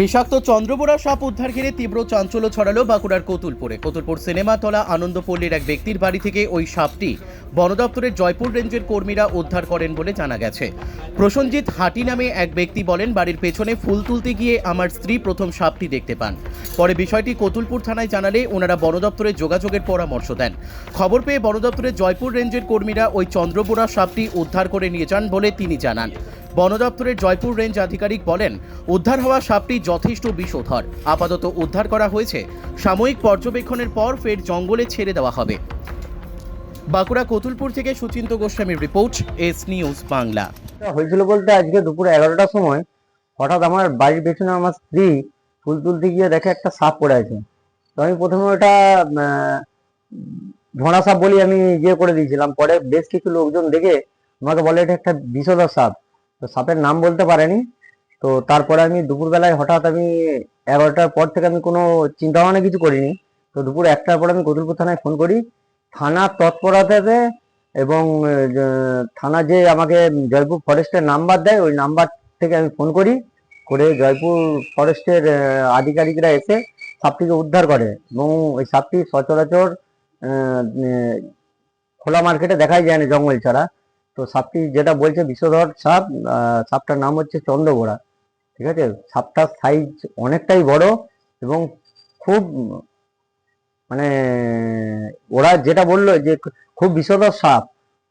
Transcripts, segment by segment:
বিষাক্ত চন্দ্রবোড়া সাপ উদ্ধার ঘিরে তীব্র চাঞ্চল্য ছড়ালো বাঁকুড়ার কতুলপুরে। কতুলপুর সিনেমাতলা আনন্দপল্লীর এক ব্যক্তির বাড়ি থেকে ওই সাপটি বন দপ্তরের জয়পুর রেঞ্জের কর্মীরা উদ্ধার করেন বলে জানা গেছে। প্রসঞ্জিৎ হাটি নামে এক ব্যক্তি বলেন, বাড়ির পেছনে ফুল তুলতে গিয়ে আমার স্ত্রী প্রথম সাপটি দেখতে পান। পরে বিষয়টি কতুলপুর থানায় জানালে ওনারা বন দপ্তরে যোগাযোগের পরামর্শ দেন। খবর পেয়ে বন দপ্তরের জয়পুর রেঞ্জের কর্মীরা ওই চন্দ্রবোড়া সাপটি উদ্ধার করে নিয়ে যান বলে তিনি জানান। বন দপ্তরের জয়পুর রেঞ্জ আধিকারিক বলেন, উদ্ধার হওয়া সাপটি যথেষ্ট বিষধর। আপাতত উদ্ধার করা হয়েছে। সাময়িক পর্যবেক্ষণের পর ফের জঙ্গলে ছেড়ে দেওয়া হবে। বাঁকুড়া কতুলপুর থেকে সুচিন্ত গোস্বামীর রিপোর্ট, এস নিউজ বাংলা। হয়েছিল বলতে আজকে দুপুরে এগারোটার সময়। হঠাৎ আমার বাড়ির পেছনে আমার স্ত্রী ফুল তুলতে গিয়ে দেখে একটা সাপ পড়ে আছে। তো আমি প্রথমে ওটা ধোঁড়া সাপ বলি আমি ইয়ে করে দিয়েছিলাম। পরে বেশ কিছু লোকজন দেখে আমাকে বলে, এটা একটা বিষধর সাপ। তো সাপের নাম বলতে পারেনি। তো তারপরে আমি দুপুরবেলায় হঠাৎ আমি এগারোটার পর থেকে আমি কোনো চিন্তা ভাবনা কিছু করিনি। তো দুপুর একটার পর আমি কতুলপুর থানায় ফোন করি। থানার তৎপরতাতে এবং থানা যে আমাকে জয়পুর ফরেস্টের নাম্বার দেয়, ওই নাম্বার থেকে আমি ফোন করি। করে জয়পুর ফরেস্টের আধিকারিকরা এসে সাপটিকে উদ্ধার করে এবং ওই সাপটি সচরাচর খোলা মার্কেটে দেখাই যায় না জঙ্গল ছাড়া। তো সাপটি যেটা বলছে বিষধর সাপ সাপটার নাম হচ্ছে চন্দ্রগোড়া ঠিক আছে? সাপটার সাইজ অনেকটাই বড় এবং খুব মানে ওরা যেটা বলল যে খুব বিষধর সাপ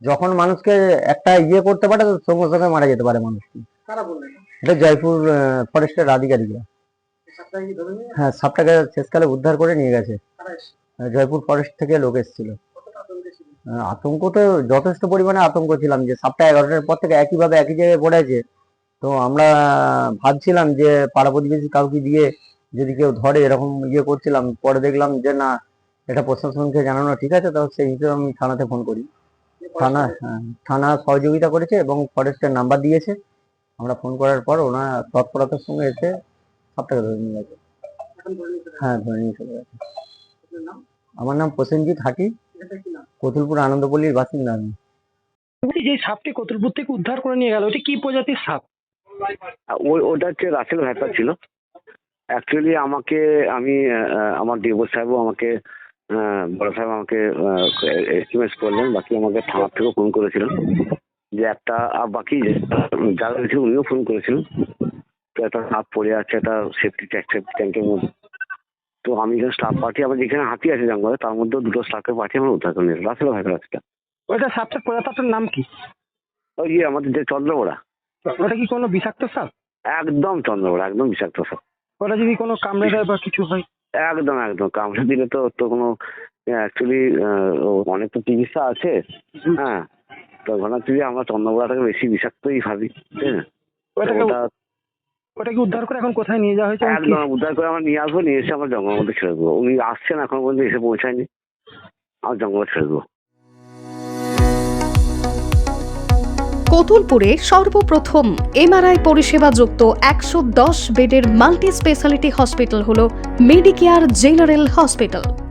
যখন মানুষকে একটা ইয়ে করতে পারে তো সঙ্গে সঙ্গে মারা যেতে পারে মানুষ কারা বললেন এটা? জয়পুর ফরেস্টের আধিকারিকরা। হ্যাঁ সাপটাকে শেষকালে উদ্ধার করে নিয়ে গেছে। জয়পুর ফরেস্ট থেকে লোক এসেছিল। আতঙ্কে তো যথেষ্ট পরিমাণে আতঙ্ক ছিলাম যে সাতটা এগারোটার পর থেকে একইভাবে একই জায়গায় পড়ে আছে। তো আমরা ভাবছিলাম যে পাড়া প্রতিবেশী কাউকে দিয়ে যদি কেউ ধরে এরকম ইয়ে করছিলাম পরে দেখলাম যে না এটা প্রশাসনকে জানানো ঠিক আছে তো সেই হিসেবে আমি থানাতে ফোন করি। থানা হ্যাঁ, থানা সহযোগিতা করেছে এবং ফরেস্টের নাম্বার দিয়েছে। আমরা ফোন করার পর ওনারা তৎপরতার সঙ্গে এসে সাপটাকে ধরে নিয়ে গেছে। হ্যাঁ ধরে নিয়ে চলে গেছে। আমার নাম প্রসেনজিৎ হাটি কতুলপুর আনন্দপল্লীর বাসিন্দা আমি। যে সাপটি কতুলপুর থেকে উদ্ধার করে নিয়ে গেল ওটা কি প্রজাতির সাপ? ওই ওটা হচ্ছে রাসেল ভ্যাপার ছিল। অ্যাকচুয়ালি আমাকে আমি আমার দেবর সাহেবও আমাকে বড় সাহেব আমাকে এসএমএস করলেন বাকি আমাকে থানার থেকেও ফোন করেছিলেন যে একটা আর বাকি যারা রয়েছে উনিও ফোন করেছিলেন তো একটা সাপ পড়ে আছে একটা সেফটি ট্যাঙ্কের মধ্যে। তো আমি যখন স্টাফ পাঠিয়ে আমার যেখানে হাতি আছে জঙ্গলে তার মধ্যে দুটো স্টাফকে পাঠিয়ে আমরা উদ্ধার করে নিয়েছি রাসেল ভ্যাপার আছে ওটা সাপটার প্রজাতির নাম কি? ওই যে আমাদের যে চন্দ্রবোড়া। ওটা কি কোনো বিষাক্ত সাপ? একদম চন্দ্রবোড়া একদম বিষাক্ত সাপ। ওটা যদি কোনো কামড়ে দেয় বা কিছু হয়? একদম একদম। কামড়ে দিলে তো তো কোনো অ্যাকচুয়ালি অনেক তো চিকিৎসা আছে। হ্যাঁ তো ঘটনা যে আমরা চন্দ্রবোড়াটাকে বেশি বিষাক্তই ভাবি আছে ওটা ওটাকে উদ্ধার করে এখন কোথায় নিয়ে যাওয়া হয়েছে? একদম উদ্ধার করে আমরা নিয়ে আসব নিয়ে এসে আমরা জঙ্গলের মধ্যে ছেড়ে দেবো। উনি আসছেন এখন পর্যন্ত এসে পৌঁছায়নি। আমরা জঙ্গলে ছেড়ে দেবো। কতুলপুরে সর্বপ্রথম এমআরআই পরিষেবা যুক্ত একশো দশ বেডের মাল্টি স্পেশালিটি হসপিটাল হল মেডিকেয়ার জেনারেল হসপিটাল।